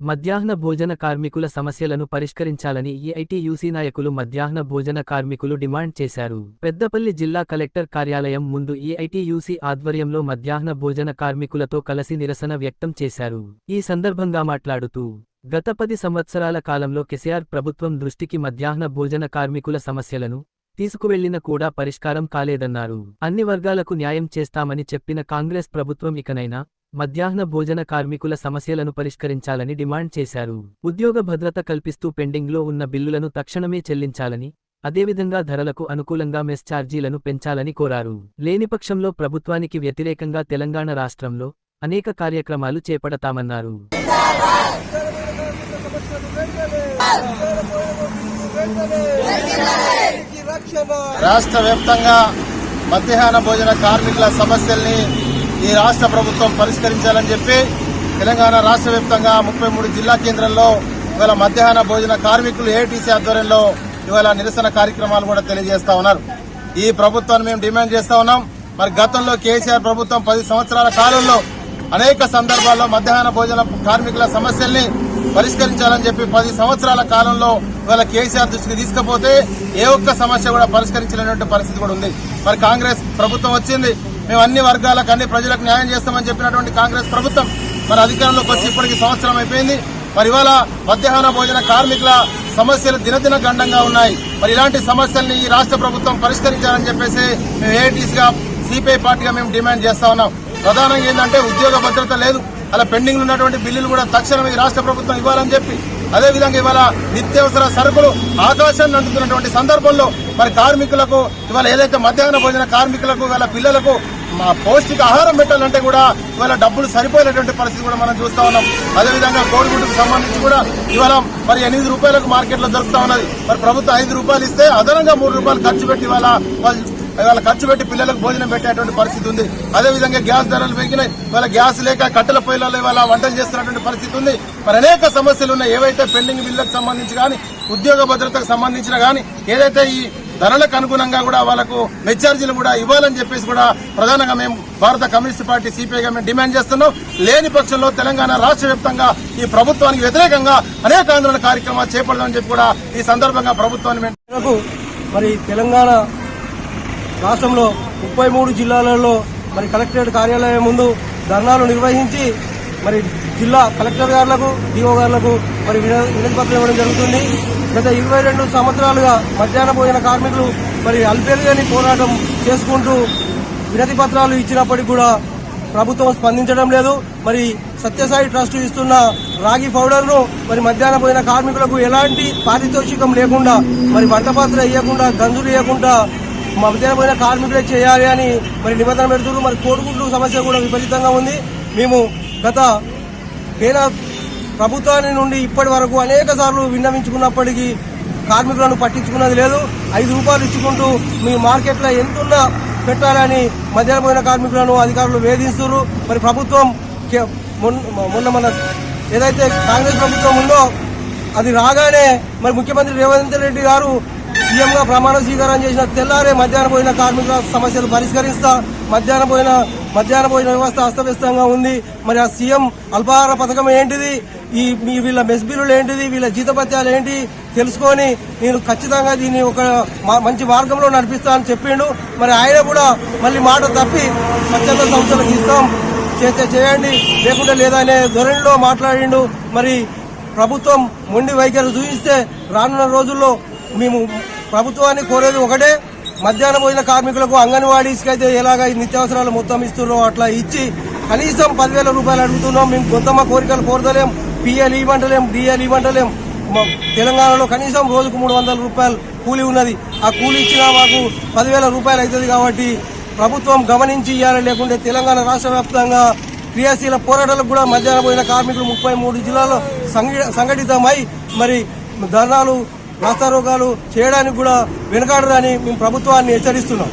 మధ్యాహ్న భోజన కార్మికుల సమస్యలను పరిష్కరించాలని ఏఐటీయూసీ నాయకులు మధ్యాహ్న భోజన కార్మికులు డిమాండ్ చేశారు. పెద్దపల్లి జిల్లా కలెక్టర్ కార్యాలయం ముందు ఏఐటీయూసీ ఆధ్వర్యంలో మధ్యాహ్న భోజన కార్మికులతో కలిసి నిరసన వ్యక్తం చేశారు. ఈ సందర్భంగా మాట్లాడుతూ గత పది సంవత్సరాల కాలంలో కెసిఆర్ ప్రభుత్వం దృష్టికి మధ్యాహ్న భోజన కార్మికుల సమస్యలను తీసుకువెళ్ళిన కూడా పరిష్కారం కాలేదన్నారు. అన్ని వర్గాలకు న్యాయం చేస్తామని చెప్పిన కాంగ్రెస్ ప్రభుత్వం ఇకనైనా మధ్యాహ్న భోజన కార్మికుల సమస్యలను పరిష్కరించాలని డిమాండ్ చేశారు. ఉద్యోగ భద్రత కల్పిస్తూ పెండింగ్లో ఉన్న బిల్లులను తక్షణమే చెల్లించాలని అదేవిధంగా ధరలకు అనుకూలంగా మెస్ ఛార్జీలను పెంచాలని కోరారు. లేనిపక్షంలో ప్రభుత్వానికి వ్యతిరేకంగా తెలంగాణ రాష్ట్రంలో అనేక కార్యక్రమాలు చేపడతామన్నారు. రాష్ట్ర వ్యాప్తంగా మధ్యాహ్న భోజన కార్మికుల సమస్యల్ని ఈ రాష్ట్ర ప్రభుత్వం పరిష్కరించాలని చెప్పి తెలంగాణ రాష్ట్ర వ్యాప్తంగా ముప్పై మూడు జిల్లా కేంద్రంలో ఇవాళ మధ్యాహ్న భోజన కార్మికులు ఏటీసీ ఆధ్వర్యంలో ఇవాళ నిరసన కార్యక్రమాలు కూడా తెలియజేస్తా ఉన్నారు. ఈ ప్రభుత్వాన్ని మేము డిమాండ్ చేస్తా ఉన్నాం. మరి గతంలో కేసీఆర్ ప్రభుత్వం పది సంవత్సరాల కాలంలో అనేక సందర్భాల్లో మధ్యాహ్న భోజన కార్మికుల సమస్యల్ని పరిష్కరించాలని చెప్పి పది సంవత్సరాల కాలంలో ఇవాళ కేసీఆర్ దృష్టికి తీసుకపోతే ఏ ఒక్క సమస్య కూడా పరిష్కరించలేనటువంటి పరిస్థితి కూడా ఉంది. మరి కాంగ్రెస్ ప్రభుత్వం వచ్చింది. మేము అన్ని వర్గాలకు అన్ని ప్రజలకు న్యాయం చేస్తామని చెప్పినటువంటి కాంగ్రెస్ ప్రభుత్వం మరి అధికారంలోకి వచ్చి ఇప్పటికి సంవత్సరం అయిపోయింది. మరి ఇవాళ మధ్యాహ్న భోజన కార్మికుల సమస్యలు దినదిన గండంగా ఉన్నాయి. మరి ఇలాంటి సమస్యల్ని ఈ రాష్ట్ర ప్రభుత్వం పరిష్కరించాలని చెప్పేసి మేము ఏఐటీసీగా సిపిఐ పార్టీగా మేము డిమాండ్ చేస్తా ఉన్నాం. ప్రధానంగా ఏంటంటే ఉద్యోగ భద్రత లేదు. అలా పెండింగ్ ఉన్నటువంటి బిల్లులు కూడా తక్షణం ఈ రాష్ట్ర ప్రభుత్వం ఇవ్వాలని చెప్పి అదేవిధంగా ఇవాళ నిత్యావసర సరుకులు ఆకాశాన్ని అందుతున్నటువంటి సందర్భంలో మరి కార్మికులకు ఇవాళ ఏదైతే మధ్యాహ్న భోజన కార్మికులకు ఇవాళ పిల్లలకు మా పౌష్టిక ఆహారం పెట్టాలంటే కూడా ఇవాళ డబ్బులు సరిపోయేటటువంటి పరిస్థితి కూడా మనం చూస్తా ఉన్నాం. అదేవిధంగా కోడిగుడ్డుకు సంబంధించి కూడా ఇవాళ మరి ఎనిమిది రూపాయలకు మార్కెట్లో దొరుకుతా ఉన్నది. మరి ప్రభుత్వం ఐదు రూపాయలు ఇస్తే అదనంగా మూడు రూపాయలు ఖర్చు పెట్టి ఇవాళ వాళ్ళ ఖర్చు పెట్టి పిల్లలకు భోజనం పెట్టేటువంటి పరిస్థితి ఉంది. అదేవిధంగా గ్యాస్ ధరలు పెరిగినాయి. వాళ్ళ గ్యాస్ లేక కట్టెల పొయ్యిలలో ఇవాళ వంటలు చేస్తున్నటువంటి పరిస్థితి ఉంది. మరి అనేక సమస్యలు ఉన్నాయి. ఏవైతే పెండింగ్ బిల్లులకు సంబంధించి కానీ ఉద్యోగ భద్రతకు సంబంధించిన కానీ ఏదైతే ఈ ధరలకు అనుగుణంగా కూడా వాళ్ళకు మెచ్చార్జీలు కూడా ఇవ్వాలని చెప్పేసి కూడా ప్రధానంగా మేము భారత కమ్యూనిస్ట్ పార్టీ సిపిఐగా మేము డిమాండ్ చేస్తున్నాం. లేని పక్షంలో తెలంగాణ రాష్ట్ర వ్యాప్తంగా ఈ ప్రభుత్వానికి వ్యతిరేకంగా అనేక ఆందోళన కార్యక్రమాలు చేపడదామని చెప్పి కూడా ఈ సందర్భంగా ప్రభుత్వాన్ని మేము మరి తెలంగాణ రాష్ట్రంలో ముప్పై మూడు జిల్లాలలో మరి కలెక్టరేట్ కార్యాలయం ముందు ధర్నాలు నిర్వహించి మరి జిల్లా కలెక్టర్ గారులకు డిఓ గారులకు మరి విన- వినతి పత్రం ఇవ్వడం జరుగుతుంది. గత ఇరవై రెండు సంవత్సరాలుగా మధ్యాహ్న భోజన కార్మికులు మరి అల్పేరుగాని పోరాటం చేసుకుంటూ వినతి పత్రాలు ఇచ్చినప్పటికీ కూడా ప్రభుత్వం స్పందించడం లేదు. మరి సత్యసాయి ట్రస్ట్ ఇస్తున్న రాగి పౌడర్ను మరి మధ్యాహ్నం పోయిన కార్మికులకు ఎలాంటి పారితోషికం లేకుండా మరి వంట పాత్ర ఇవ్వకుండా గంజులు ఇవ్వకుండా మధ్యాహ్న పోయిన కార్మికులే చేయాలి అని మరి నిబంధన పెడుతున్నారు. మరి కోడిగుడ్లు సమస్య కూడా విపరీతంగా ఉంది. మేము గత కేంద్ర ప్రభుత్వాన్ని నుండి ఇప్పటి వరకు అనేక సార్లు విన్నవించుకున్నప్పటికీ కార్మికులను పట్టించుకున్నది లేదు. ఐదు రూపాయలు ఇచ్చుకుంటూ మీ మార్కెట్లో ఎంతున్నా పెట్టాలని మధ్యాహ్నం పోయిన కార్మికులను అధికారులు వేధిస్తున్నారు. మరి ప్రభుత్వం మొన్న మొన్న మన ఏదైతే కాంగ్రెస్ ప్రభుత్వం ఉందో అది రాగానే మరి ముఖ్యమంత్రి రేవంత్ రెడ్డి గారు సీఎంగా ప్రమాణ స్వీకారం చేసిన తెల్లారే మధ్యాహ్నం పోయిన కార్మికుల సమస్యలు పరిష్కరిస్తా మధ్యాహ్నం పోయిన మధ్యాహ్నం భోజన వ్యవస్థ అస్తవ్యస్తంగా ఉంది. మరి ఆ సీఎం అల్పాహార పథకం ఏంటిది? ఈ మీ వీళ్ళ మెస్ బిల్లులు ఏంటిది? వీళ్ళ జీతపత్యాలు ఏంటి? తెలుసుకొని నేను ఖచ్చితంగా దీన్ని ఒక మా- మంచి మార్గంలో నడిపిస్తా అని చెప్పిండు. మరి ఆయన కూడా మళ్ళీ మాట తప్పి స్వచ్ఛంద సంస్థలకు ఇస్తాం చేస్తే చేయండి లేకుంటే లేదా అనే ధోరణిలో మాట్లాడిండు. మరి ప్రభుత్వం మొండి వైఖరి చూపిస్తే రానున్న రోజుల్లో మేము ప్రభుత్వాన్ని కోరేది ఒకటే మధ్యాహ్న భోజన కార్మికులకు అంగన్వాడీస్కి అయితే ఎలాగ నిత్యావసరాలు మొత్తం ఇస్తున్నారో అట్లా ఇచ్చి కనీసం పదివేల రూపాయలు అడుగుతున్నాం. మేము గొంతమ్మ కోరికలు కోరదలేం పిఎల్ ఇవ్వంటలేం డిఎల్ ఇవ్వంటలేం మ- తెలంగాణలో కనీసం రోజుకు మూడు వందల రూపాయలు కూలీ ఉన్నది. ఆ కూలీ ఇచ్చినా మాకు పదివేల రూపాయలు అవుతుంది కాబట్టి ప్రభుత్వం గమనించి ఇవ్వాలి లేకుంటే తెలంగాణ రాష్ట్ర వ్యాప్తంగా క్రియాశీల పోరాటాలకు కూడా మధ్యాహ్నం పోయిన కార్మికులు ముప్పై మూడు జిల్లాల్లో సంఘ- సంఘటితమై మరి ధర్నాలు రాస్తారోగాలు చేయడానికి కూడా వెనకాడరని మేము ప్రభుత్వాన్ని హెచ్చరిస్తున్నాం.